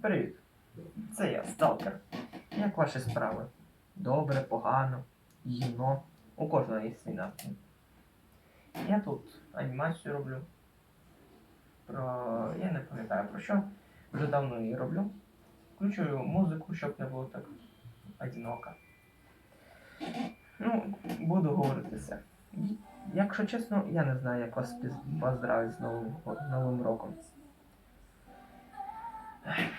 Привіт. Це я, Сталкер. Як ваші справи? Добре, погано, гівно. У кожного є свій напрям. Я тут анімацію роблю. Про. Я не пам'ятаю про що. Вже давно її роблю. Включую музику, щоб не було так одиноко. Ну, буду говорити все. Якщо чесно, я не знаю, як вас поздравити з Новим, Новим роком.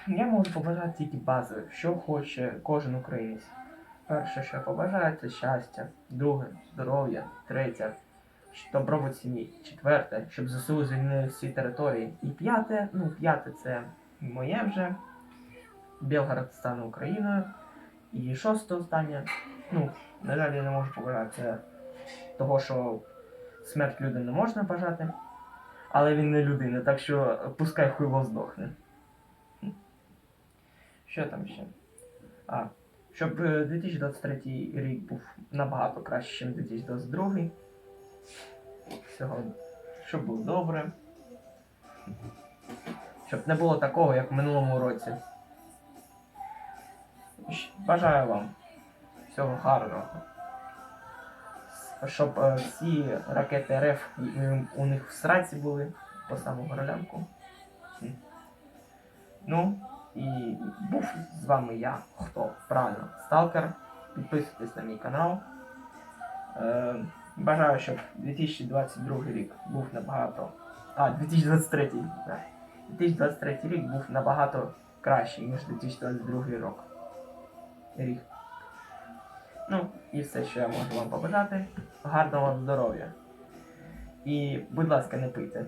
Я можу побажати тільки базове, що хоче кожен українець. Перше, що я побажаю, це щастя. Друге здоров'я. Третє добробут сім'ї. Четверте, щоб ЗСУ звільнили всі території. І п'яте, ну п'яте це моє вже. Білгород стане Україною. І шосте останнє. Ну, на жаль, я не можу побажати це того, що смерть людини не можна бажати. Але він не людина, так що пускай хуйло здохне. Що там ще? А, щоб е, 2023 рік був набагато краще, ніж 2022. Всього, щоб було добре. Щоб не було такого, як в минулому році. Бажаю вам всього гарного. Щоб е, всі ракети РФ у них в сраці були по саму горлянку. Ну, і був з вами я, хто правильно, Сталкер. Підписуйтесь на мій канал. Е, бажаю, щоб 2022 рік був набагато. А, 2023, так. 2023 рік був набагато кращий, ніж 2022 рік. рік. Ну, і все, що я можу вам побажати. Гарного вам здоров'я. І, будь ласка, не пийте.